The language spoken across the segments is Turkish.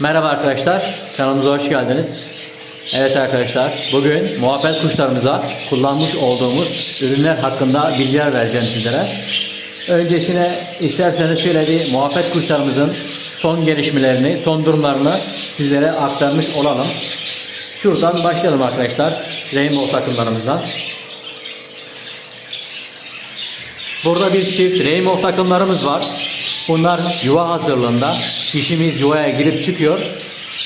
Merhaba arkadaşlar, kanalımıza hoş geldiniz. Evet arkadaşlar, bugün muhabbet kuşlarımıza kullanmış olduğumuz ürünler hakkında bilgiler vereceğim sizlere. Öncesine isterseniz şöyle bir muhabbet kuşlarımızın son gelişmelerini, son durumlarını sizlere aktarmış olalım. Şuradan başlayalım arkadaşlar, Rainbow takımlarımızdan. Burada bir çift Rainbow takımlarımız var. Bunlar yuva hazırlığında. Dişimiz yuvaya girip çıkıyor.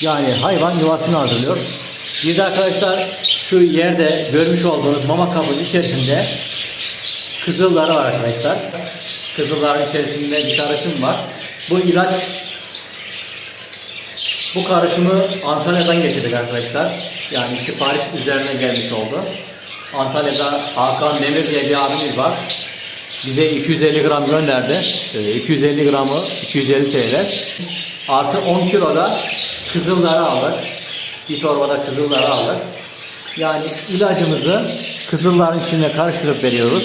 Yani hayvan yuvasını hazırlıyor. Bir de arkadaşlar şu yerde görmüş olduğunuz mama kabının içerisinde kızılları var arkadaşlar. Kızılların içerisinde bir karışım var. Bu ilaç bu karışımı Antalya'dan getirdik arkadaşlar. Yani sipariş üzerine gelmiş oldu. Antalya'da Hakan Demir diye bir abimiz var. Bize 250 gram gönderdi. Ee, 250 gramı 250 TL. Artı 10 kiloda kızılları aldık. Bir torbada kızılları aldık. Yani ilacımızı kızılların içine karıştırıp veriyoruz.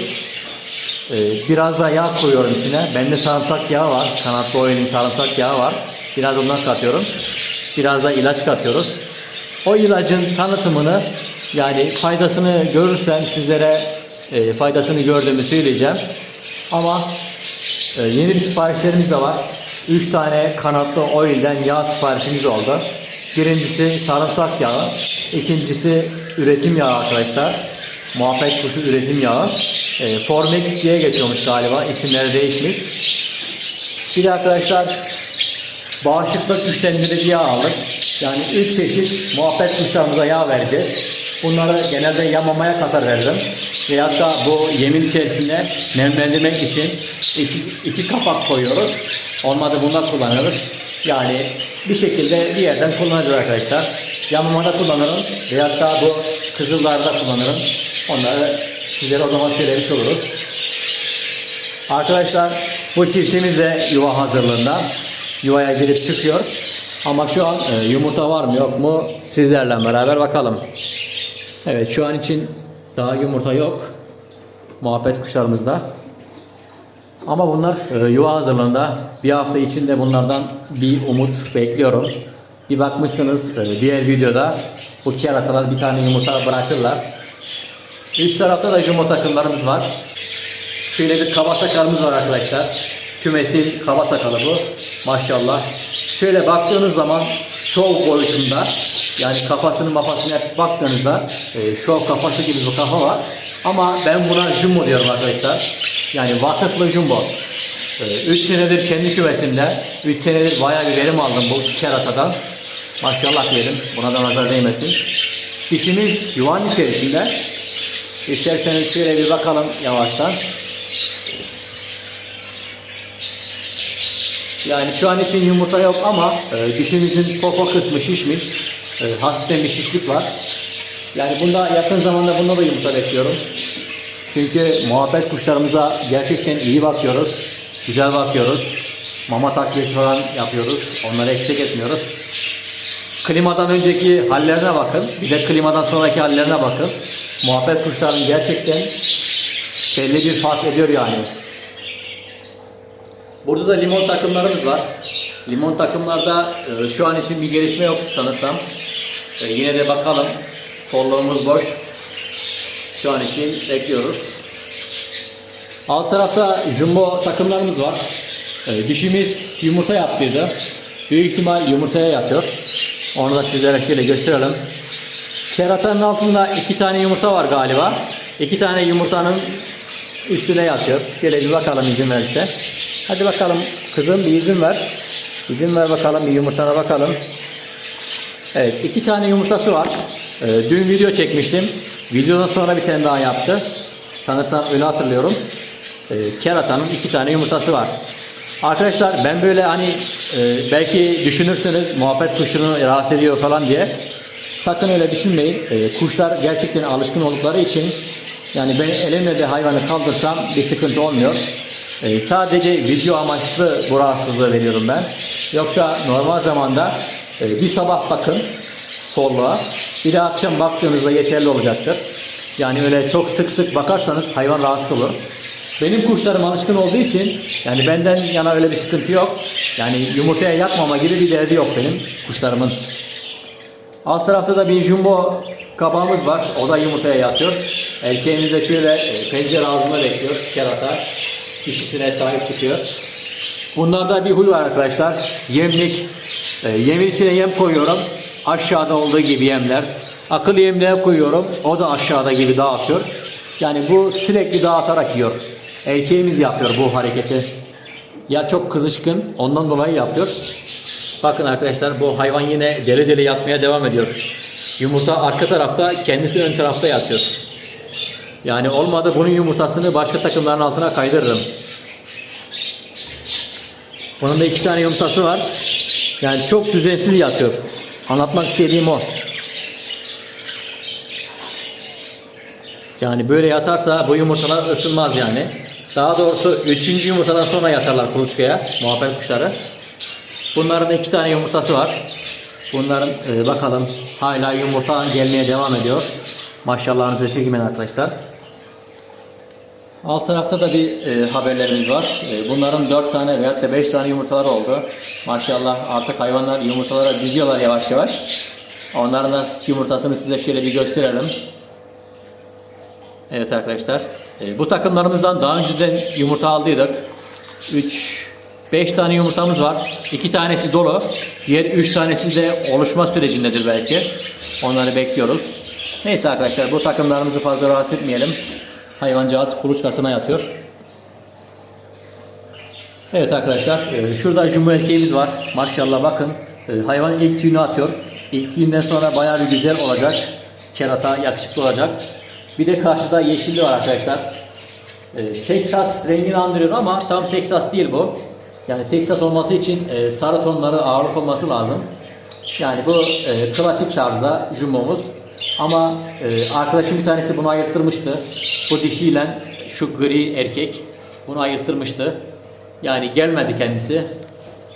Ee, biraz da yağ koyuyorum içine. Bende sarımsak yağı var. Kanatlı oilin sarımsak yağı var. Biraz ondan katıyorum. Biraz da ilaç katıyoruz. O ilacın tanıtımını yani faydasını görürsem sizlere e, faydasını gördüğümü söyleyeceğim. Ama e, yeni bir siparişlerimiz de var. 3 tane kanatlı oilden yağ siparişimiz oldu. Birincisi sarımsak yağı, ikincisi üretim yağı arkadaşlar. Muhabbet kuşu üretim yağı. E, Formex diye geçiyormuş galiba. İsimleri değişmiş. Bir de arkadaşlar bağışıklık güçlendirici yağ aldık. Yani 3 çeşit muhabbet kuşlarımıza yağ vereceğiz. Bunları genelde yamamaya katar verdim. Veyahut da bu yemin içerisinde nemlendirmek için iki, iki kapak koyuyoruz. Olmadı bunlar kullanıyoruz. Yani bir şekilde bir yerden kullanacağız arkadaşlar. Yamamada kullanırım. Veyahut da bu kızıllarda kullanırım. Onları sizlere o zaman söylemiş oluruz. Arkadaşlar bu çiftimiz de yuva hazırlığında. Yuvaya girip çıkıyor. Ama şu an e, yumurta var mı yok mu sizlerle beraber bakalım. Evet şu an için daha yumurta yok. Muhabbet kuşlarımızda. Ama bunlar e, yuva hazırlığında. Bir hafta içinde bunlardan bir umut bekliyorum. Bir bakmışsınız e, diğer videoda bu keratalar bir tane yumurta bırakırlar. Üst tarafta da jumbo takımlarımız var. Şöyle bir kaba sakalımız var arkadaşlar. Kümesil kaba sakalı bu. Maşallah. Şöyle baktığınız zaman şov boyutunda yani kafasının mafasına hep baktığınızda e, şov kafası gibi bir kafa var. Ama ben buna jumbo diyorum arkadaşlar. Yani vasıflı jumbo. 3 senedir kendi kümesimde 3 senedir bayağı bir verim aldım bu keratadan. Maşallah diyelim. Buna da nazar değmesin. Dişimiz yuvanın içerisinde. İsterseniz şöyle bir bakalım yavaştan. Yani şu an için yumurta yok ama e, dişimizin popo kısmı şişmiş. E, hafiften bir şişlik var. Yani bunda yakın zamanda bunda da yumurta bekliyorum. Çünkü muhabbet kuşlarımıza gerçekten iyi bakıyoruz. Güzel bakıyoruz. Mama takviyesi falan yapıyoruz. Onları eksik etmiyoruz. Klimadan önceki hallerine bakın. Bir de klimadan sonraki hallerine bakın. Muhabbet kuşların gerçekten belli bir fark ediyor yani. Burada da limon takımlarımız var. Limon takımlarda e, şu an için bir gelişme yok sanırsam. E, yine de bakalım. Kolluğumuz boş. Şu an için bekliyoruz. Alt tarafta jumbo takımlarımız var. E, dişimiz yumurta yaptıydı. Büyük ihtimal yumurtaya yatıyor. Onu da sizlere şöyle gösterelim. Keratanın altında iki tane yumurta var galiba. İki tane yumurtanın üstüne yatıyor. Şöyle bir bakalım izin verirse. Hadi bakalım kızım bir izin ver. İzin ver bakalım bir yumurtana bakalım. Evet iki tane yumurtası var. Ee, dün video çekmiştim. Videodan sonra bir tane daha yaptı. Sanırsam öyle hatırlıyorum. Ee, keratanın iki tane yumurtası var. Arkadaşlar ben böyle hani e, belki düşünürsünüz muhabbet kuşunu rahatsız ediyor falan diye. Sakın öyle düşünmeyin. E, kuşlar gerçekten alışkın oldukları için yani ben elimle de hayvanı kaldırsam bir sıkıntı olmuyor. E, sadece video amaçlı bu rahatsızlığı veriyorum ben. Yoksa normal zamanda e, bir sabah bakın solluğa. Bir de akşam baktığınızda yeterli olacaktır. Yani öyle çok sık sık bakarsanız hayvan rahatsız olur. Benim kuşlarım alışkın olduğu için yani benden yana öyle bir sıkıntı yok. Yani yumurtaya yatmama gibi bir derdi yok benim kuşlarımın. Alt tarafta da bir jumbo kabağımız var. O da yumurtaya yatıyor. Erkeğimiz de şöyle e, pencere ağzına bekliyor. Kerata. Dişisine sahip çıkıyor. Bunlarda bir huy var arkadaşlar. Yemlik. E, yemin içine yem koyuyorum. Aşağıda olduğu gibi yemler. Akıl yemliğe koyuyorum. O da aşağıda gibi dağıtıyor. Yani bu sürekli dağıtarak yiyor. Erkeğimiz yapıyor bu hareketi. Ya çok kızışkın ondan dolayı yapıyor. Bakın arkadaşlar bu hayvan yine deli deli yatmaya devam ediyor. Yumurta arka tarafta kendisi ön tarafta yatıyor. Yani olmadı bunun yumurtasını başka takımların altına kaydırırım. Bunun da iki tane yumurtası var. Yani çok düzensiz yatıyor. Anlatmak istediğim o. Yani böyle yatarsa bu yumurtalar ısınmaz yani. Daha doğrusu üçüncü yumurtadan sonra yatarlar kuluçkaya muhabbet kuşları. Bunların iki tane yumurtası var. Bunların e, bakalım hala yumurta gelmeye devam ediyor. Maşallahınızı esirgemeyin arkadaşlar. Alt tarafta da bir e, haberlerimiz var. E, bunların 4 tane veyahut da 5 tane yumurtaları oldu. Maşallah artık hayvanlar yumurtalara diziyorlar yavaş yavaş. Onların da yumurtasını size şöyle bir gösterelim. Evet arkadaşlar. e, bu takımlarımızdan daha önceden yumurta aldıydık. 3 5 tane yumurtamız var. 2 tanesi dolu. Diğer 3 tanesi de oluşma sürecindedir belki. Onları bekliyoruz. Neyse arkadaşlar bu takımlarımızı fazla rahatsız etmeyelim. Hayvancağız kuluçkasına yatıyor. Evet arkadaşlar e, şurada jumbo erkeğimiz var. Maşallah bakın e, hayvan ilk tüyünü atıyor. İlk tüyünden sonra bayağı bir güzel olacak. Kerata yakışıklı olacak. Bir de karşıda yeşilli var arkadaşlar. E, Texas rengini andırıyor ama tam Texas değil bu. Yani Texas olması için sarı tonları ağırlık olması lazım. Yani bu klasik tarzda jumbomuz. Ama e, arkadaşım bir tanesi bunu ayırttırmıştı. Bu dişiyle şu gri erkek bunu ayırttırmıştı. Yani gelmedi kendisi.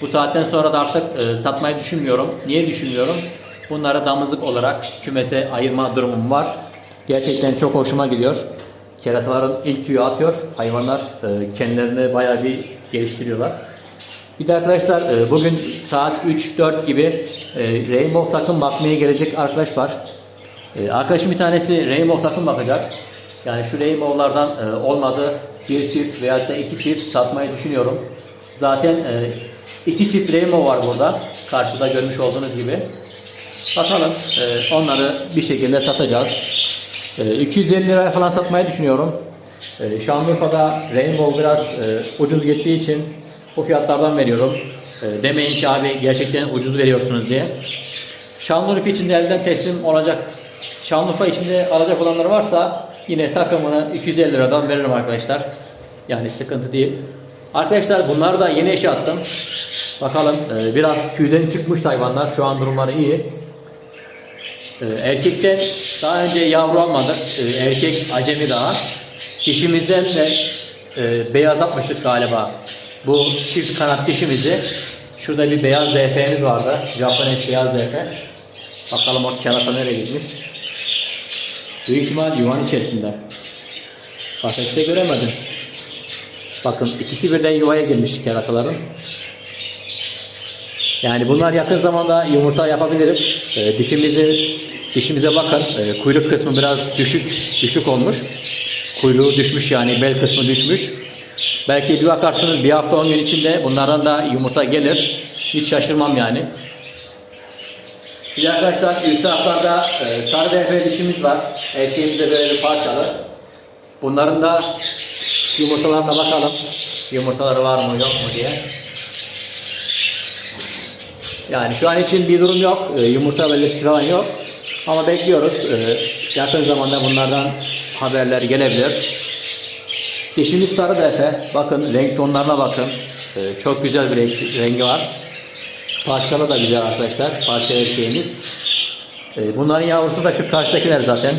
Bu saatten sonra da artık e, satmayı düşünmüyorum. Niye düşünmüyorum? Bunları damızlık olarak kümese ayırma durumum var. Gerçekten çok hoşuma gidiyor. Kerataların ilk tüyü atıyor. Hayvanlar e, kendilerini bayağı bir geliştiriyorlar. Bir de arkadaşlar e, bugün saat 3-4 gibi e, Rainbow takım bakmaya gelecek arkadaş var. E, Arkadaşım bir tanesi Rainbow takım bakacak. Yani şu Rainbow'lardan e, olmadı bir çift veya da iki çift satmayı düşünüyorum. Zaten e, iki çift Rainbow var burada. Karşıda görmüş olduğunuz gibi. Bakalım e, onları bir şekilde satacağız. E, 250 liraya falan satmayı düşünüyorum. E, Şanlıurfa'da Rainbow biraz e, ucuz gittiği için bu fiyatlardan veriyorum. E, demeyin ki abi gerçekten ucuz veriyorsunuz diye. Şanlıurfa içinde elden teslim olacak. Şanlıurfa içinde alacak olanlar varsa yine takımını 250 liradan veririm arkadaşlar. Yani sıkıntı değil. Arkadaşlar bunları da yeni eşe attım. Bakalım e, biraz tüyden çıkmış hayvanlar. Şu an durumları iyi. E, erkekten daha önce yavru almadık. E, erkek acemi daha. Dişimizden de e, beyaz atmıştık galiba. Bu çift kanat dişimizi. Şurada bir beyaz DF'miz vardı. Japones beyaz DF. Bakalım o kerata nereye gitmiş. Büyük ihtimal yuvanın içerisinde. Kafeste göremedim. Bakın ikisi birden yuvaya girmiş kerataların. Yani bunlar yakın zamanda yumurta yapabilir. Ee, dişimizi dişimize bakın. Ee, kuyruk kısmı biraz düşük düşük olmuş. Kuyruğu düşmüş yani bel kısmı düşmüş. Belki bir bakarsınız bir hafta 10 gün içinde bunlardan da yumurta gelir. Hiç şaşırmam yani. De arkadaşlar üst taraflarda e, sarı DF dişimiz var. Erkeğimizde böyle bir parçalı. Bunların da yumurtalarına bakalım. Yumurtaları var mı yok mu diye. Yani şu an için bir durum yok. E, yumurta belirtisi falan yok. Ama bekliyoruz. E, yakın zamanda bunlardan haberler gelebilir. Dişimiz sarı DF. Bakın renk tonlarına bakın. E, çok güzel bir renk, rengi var. Parçalı da güzel arkadaşlar. Parça erkeğimiz. E, bunların yavrusu da şu karşıdakiler zaten.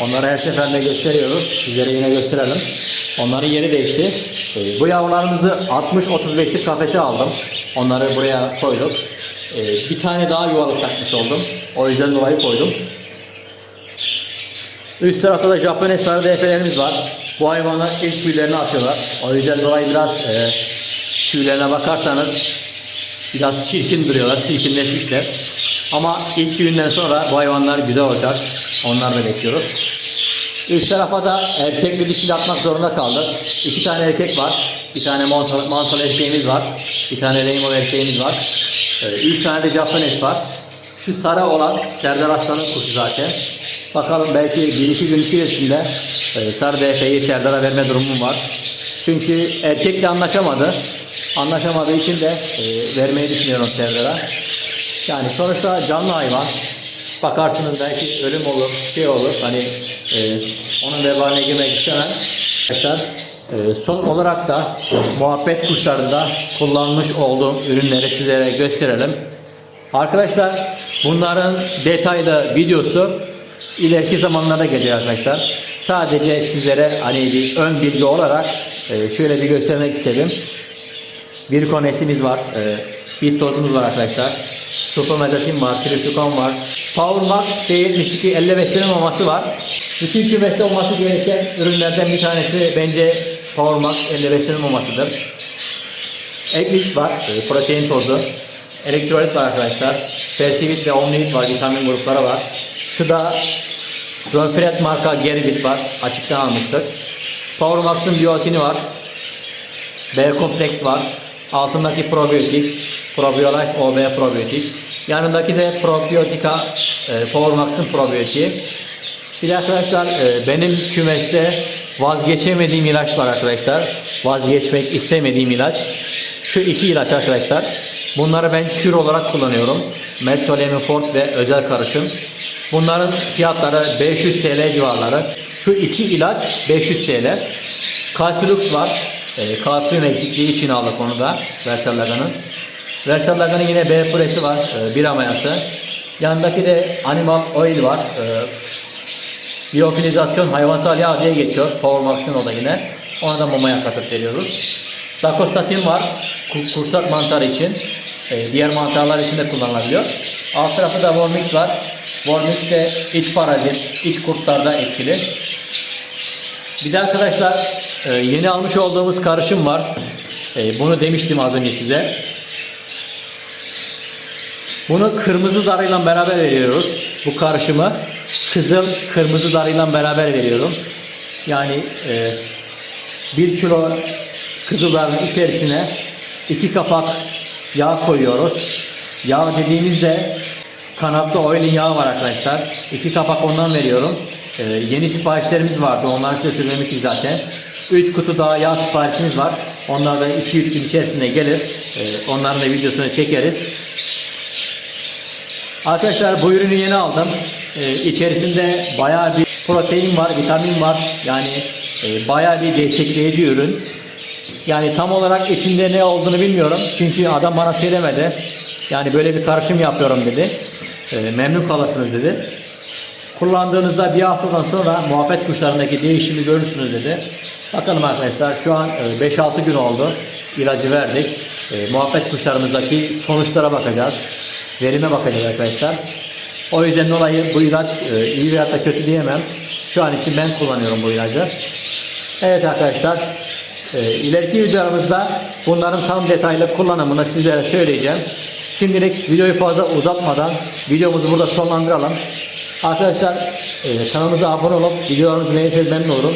Onları her seferinde gösteriyoruz. Sizlere yine gösterelim. Onların yeri değişti. E, bu yavrularımızı 60-35'lik kafese aldım. Onları buraya koyduk. E, bir tane daha yuvalık takmış oldum. O yüzden dolayı koydum. Üst tarafta da Japones sarı DF'lerimiz var. Bu hayvanlar ilk tüylerini atıyorlar. O yüzden dolayı biraz e, tüylerine bakarsanız biraz çirkin duruyorlar, çirkinleşmişler. Ama ilk tüyünden sonra bu hayvanlar güzel olacak. Onları da bekliyoruz. Üst tarafa da erkek bir dişili atmak zorunda kaldık. İki tane erkek var. Bir tane mantol, mantol erkeğimiz var. Bir tane rainbow erkeğimiz var. Üç tane de Japones var. Şu sarı olan Serdar Aslan'ın kuşu zaten. Bakalım belki bir iki gün içerisinde e, sarı DF'yi Serdar'a verme durumum var. Çünkü erkekle anlaşamadı. Anlaşamadığı için de e, vermeyi düşünüyorum Serdar'a. Yani sonuçta canlı hayvan. Bakarsınız belki ölüm olur, şey olur. Hani e, onun vebaline girmek istemem. Arkadaşlar e, son olarak da muhabbet kuşlarında kullanmış olduğum ürünleri sizlere gösterelim. Arkadaşlar bunların detaylı videosu ileriki zamanlarda gelecek arkadaşlar. Sadece sizlere hani bir ön bilgi olarak e, şöyle bir göstermek istedim. Bir konesimiz var. E, bit tozumuz var arkadaşlar. Supermezatin var, triptikon var. Power Max D72 50 besleme maması var. Bütün kümeste olması gereken ürünlerden bir tanesi bence Power Max 50 besleme mamasıdır. Eklit var, e, protein tozu. Elektrolit var arkadaşlar. Fertivit ve Omnivit var, vitamin grupları var. Şurada Ronfret marka Geribit var. Açıktan almıştık. Power Max'ın biyotini var. B kompleks var. Altındaki probiyotik, Probiolife OB probiyotik. Yanındaki de Probiotika e, Power Max'ın probiyotiği. Bir arkadaşlar e, benim kümeste vazgeçemediğim ilaç var arkadaşlar. Vazgeçmek istemediğim ilaç. Şu iki ilaç arkadaşlar. Bunları ben kür olarak kullanıyorum. Metformin Fort ve özel karışım. Bunların fiyatları 500 TL civarları. Şu iki ilaç 500 TL. Kalsilux var. E, kalsiyum eksikliği için aldık onu da. Versallagan'ın. Versallagan'ın yine B puresi var. E, bir amayası. Yanındaki de animal oil var. E, Biyofilizasyon hayvansal yağ diye geçiyor. Power Max'ın o da yine. Ona da mamaya katıp veriyoruz. Dakostatin var. ku- Kursak mantarı için. Ee, diğer mantarlar için de kullanılabiliyor. Alt tarafı da Vormix var. Vormix de iç parazit, iç kurtlarda etkili. Bir de arkadaşlar e, yeni almış olduğumuz karışım var. E, Bunu demiştim az önce size. Bunu kırmızı darıyla beraber veriyoruz. Bu karışımı kızıl kırmızı darıyla beraber veriyorum. Yani e, bir kilo kızıldarın içerisine iki kapak yağ koyuyoruz. Yağ dediğimizde kanatlı oilin yağı var arkadaşlar. İki kapak ondan veriyorum. E, yeni siparişlerimiz vardı. Onları size söylemiştik zaten. 3 kutu daha yağ siparişimiz var. Onlar da 2-3 gün içerisinde gelir. E, onların da videosunu çekeriz. Arkadaşlar bu ürünü yeni aldım. Ee, içerisinde bayağı bir protein var, vitamin var. Yani e, bayağı bir destekleyici ürün. Yani tam olarak içinde ne olduğunu bilmiyorum. Çünkü adam bana söylemedi. Yani böyle bir karışım yapıyorum dedi. Ee, memnun kalasınız dedi. Kullandığınızda bir haftadan sonra muhabbet kuşlarındaki değişimi görürsünüz dedi. Bakalım arkadaşlar şu an e, 5-6 gün oldu. İlacı verdik. E, muhabbet kuşlarımızdaki sonuçlara bakacağız. Verime bakacağız arkadaşlar. O yüzden dolayı bu ilaç e, iyi veya da kötü diyemem. Şu an için ben kullanıyorum bu ilacı. Evet arkadaşlar. E, ileriki videolarımızda bunların tam detaylı kullanımını sizlere söyleyeceğim. Şimdilik videoyu fazla uzatmadan videomuzu burada sonlandıralım. Arkadaşlar e, kanalımıza abone olup videolarımızı beğenirseniz memnun olurum.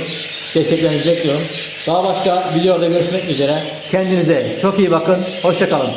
Desteklerinizi bekliyorum. Daha başka videolarda görüşmek üzere. Kendinize çok iyi bakın. Hoşçakalın.